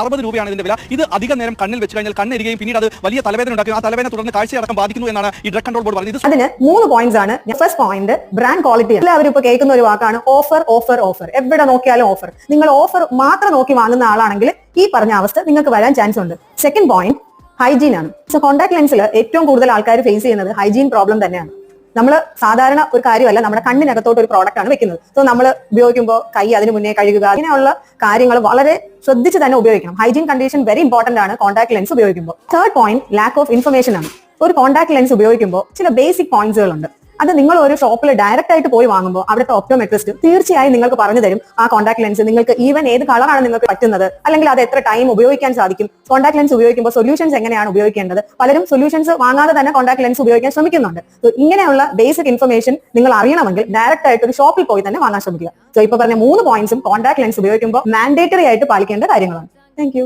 അറുപത് രൂപയാണ് ഇതിന്റെ വില. ഇത് അധിക നേരം കണ്ണിൽ വെച്ച് കഴിഞ്ഞാൽ കണ്ണെരികയും പിന്നീട് അത് വലിയ തലവേദന ഉണ്ടാക്കും. ആ തലവേദന തുടർന്ന് കാഴ്ചയടക്കം ബാധിക്കുന്നു എന്നാണ് ഈ ഡ്രഗ് കൺട്രോൾ ബോർഡ് പറഞ്ഞത് അതിന് മൂന്ന് പോയിന്റ്സ് ആണ്. ഫസ്റ്റ് പോയിന്റ് ബ്രാൻഡ് ക്വാളിറ്റി എല്ലാവരും ഇപ്പൊ കേൾക്കുന്ന ഒരു വാക്കാണ് ഓഫർ ഓഫർ ഓഫർ എവിടെ നോക്കിയാലും ഓഫർ നിങ്ങൾ ഓഫർ മാത്രം നോക്കി വാങ്ങുന്ന ആളാണെങ്കിൽ ഈ പറഞ്ഞ അവസ്ഥ നിങ്ങൾക്ക് വരാൻ ചാൻസ് ഉണ്ട്. സെക്കൻഡ് പോയിന്റ് ഹൈജീൻ ആണ്. സോ കോൺടാക്ട് ലെൻസിൽ ഏറ്റവും കൂടുതൽ ആൾക്കാർ ഫേസ് ചെയ്യുന്നത് ഹൈജീൻ പ്രോബ്ലം തന്നെയാണ്. നമ്മൾ സാധാരണ ഒരു കാര്യമല്ല നമ്മുടെ കണ്ണിനകത്തോട്ട് ഒരു പ്രോഡക്റ്റ് ആണ് വെക്കുന്നത്. സോ നമ്മൾ ഉപയോഗിക്കുമ്പോൾ കൈ അതിന് മുന്നേ കഴുകുക അങ്ങനെയുള്ള കാര്യങ്ങൾ വളരെ ശ്രദ്ധിച്ച് തന്നെ ഉപയോഗിക്കണം. ഹൈജീൻ കണ്ടീഷൻ വെരി ഇമ്പോർട്ടന്റ് ആണ് കോൺടാക്ട് ലെൻസ് ഉപയോഗിക്കുമ്പോൾ. Third point lack of information ആണ്. ഒരു കോൺടാക്ട് ലെൻസ് ഉപയോഗിക്കുമ്പോൾ ചില ബേസിക് പോയിന്റ്സുകളുണ്ട് അത് നിങ്ങൾ ഒരു ഷോപ്പിൽ ഡയറക്റ്റ് ആയിട്ട് പോയി വാങ്ങുമ്പോൾ അവിടുത്തെ ഓപ്റ്റോമെട്രിസ്റ്റ് തീർച്ചയായും നിങ്ങൾക്ക് പറഞ്ഞു തരും ആ കോൺടാക്ട് ലെൻസ് നിങ്ങൾക്ക് ഈവൻ ഏത് കളറാണ് നിങ്ങൾക്ക് പറ്റുന്നത് അല്ലെങ്കിൽ അത് എത്ര ടൈം ഉപയോഗിക്കാൻ സാധിക്കും. കോൺടാക്ട് ലെൻസ് ഉപയോഗിക്കുമ്പോൾ സൊല്യൂഷൻസ് എങ്ങനെയാണ് ഉപയോഗിക്കേണ്ടത്? പലരും സൊല്യൂഷൻസ് വാങ്ങാതെ തന്നെ കോൺടാക്ട് ലെൻസ് ഉപയോഗിക്കാൻ ശ്രമിക്കുന്നുണ്ട്. ഇങ്ങനെയുള്ള ബേസിക് ഇൻഫർമേഷൻ നിങ്ങൾ അറിയണമെങ്കിൽ ഡയറക്റ്റ് ആയിട്ട് ഒരു ഷോപ്പിൽ പോയി തന്നെ വാങ്ങാൻ ശ്രമിക്കുക. സോ ഇപ്പൊ പറഞ്ഞ മൂന്ന് പോയിന്റ്സും കോൺടാക്ട് ലെൻസ് ഉപയോഗിക്കുമ്പോൾ മാൻഡേറ്ററി ആയിട്ട് പാലിക്കേണ്ട കാര്യങ്ങളാണ്. താങ്ക്